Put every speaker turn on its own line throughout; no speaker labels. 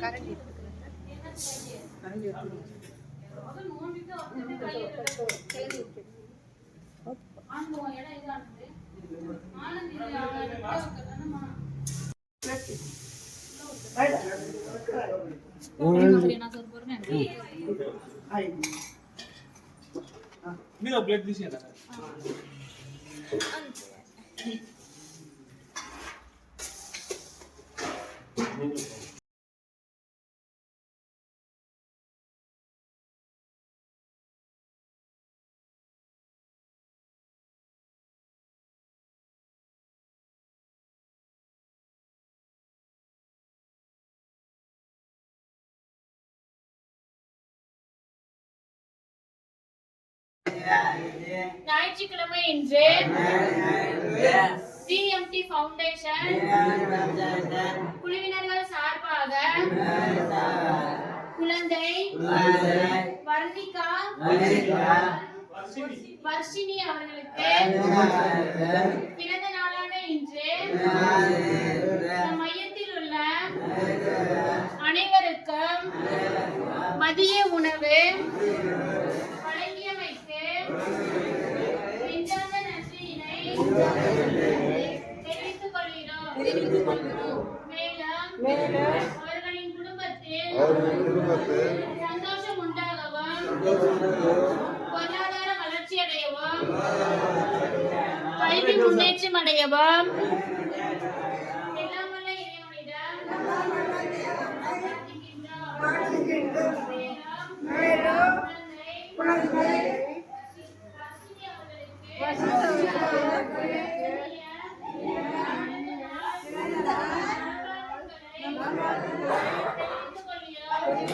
கரண்டி எடுத்துக்கிறேன் கரண்டி எடுத்துக்கிறேன் கேள்வி இருக்கு
మీరు ప్లేట్
ஞாயிற்றுக்கிழமை இன்று சிஎம்டி ஃபவுண்டேஷன் குழுவினர்கள் சார்பாக குழந்தை வர்ணிகா வர்ஷினி அவர்களுக்கு பிறந்த நாளான இன்று மையத்தில் உள்ள அனைவருக்கும் மதிய உணவு கொள்கிறோம் மேலும் அவர்களின் குடும்பத்தில் சந்தோஷம் உண்டாகவும் பொருளாதார வளர்ச்சி அடையவும் கல்வி முன்னேற்றம் அடையவும் எல்லாம் இறைவனிடம் மேலும் குழந்தை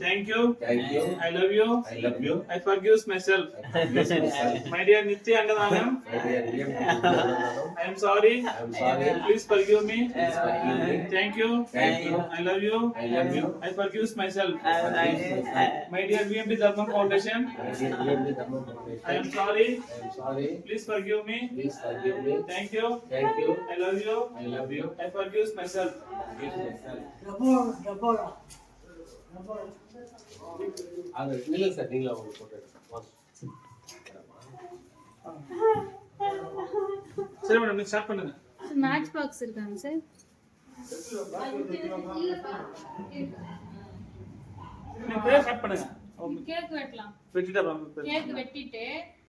Thank you.
Thank you.
I love you.
I love you.
I forgive myself. My dear Nitya Angadanam, I am sorry.
I am sorry.
Please forgive me.
forgive me.
Thank you.
Thank you.
I love you.
I love you.
I forgive myself.
I
My dear VMP Dharma Foundation, I am sorry.
I am sorry.
Please forgive me.
Please forgive me.
Thank you.
Thank you.
I love you.
I love you.
I forgive myself.
அது இல்லை sir நீங்களே அவங்க போட்டு
சரி madam நீங்க start பண்ணுங்க.
Match box இருக்காங்க sir.
நீங்க ஸ்டார்ட் பண்ணுங்க.
கேக் வெட்டலாம்.
வெட்டிட்டா
கேக் வெட்டிட்டு